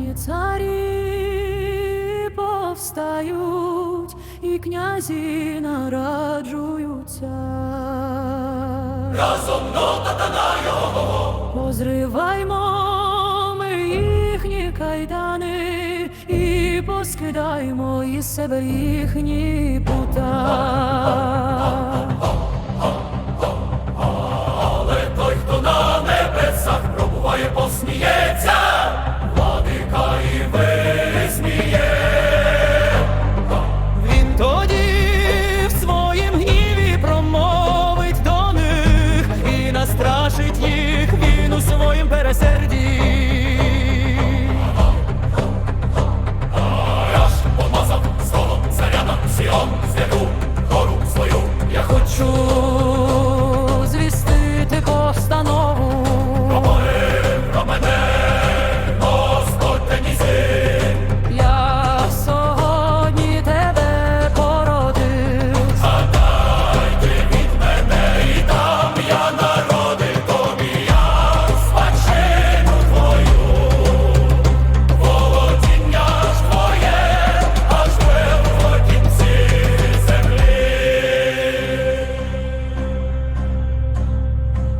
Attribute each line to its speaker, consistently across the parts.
Speaker 1: І царі повстають, і князі нараджуються.
Speaker 2: Разом його,
Speaker 1: Позриваймо ми їхні кайдани і поскидаймо із себе їхні пута.
Speaker 2: але той, хто на небесах пробуває, посміється,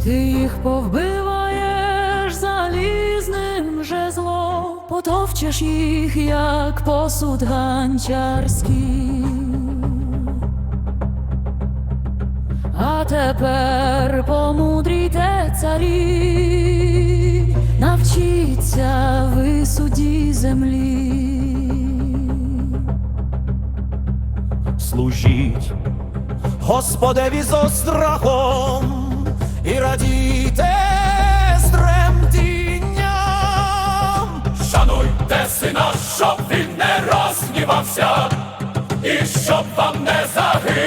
Speaker 1: Ти їх повбиваєш залізним жезлом, потовчеш їх, як посуд ганчарський. А тепер помудрійте царі, навчіться ви судді землі.
Speaker 3: Служіть Господеві з острахом і радійте з.
Speaker 2: Шануйте сина, щоб він не розгнівався, і щоб вам не загинув.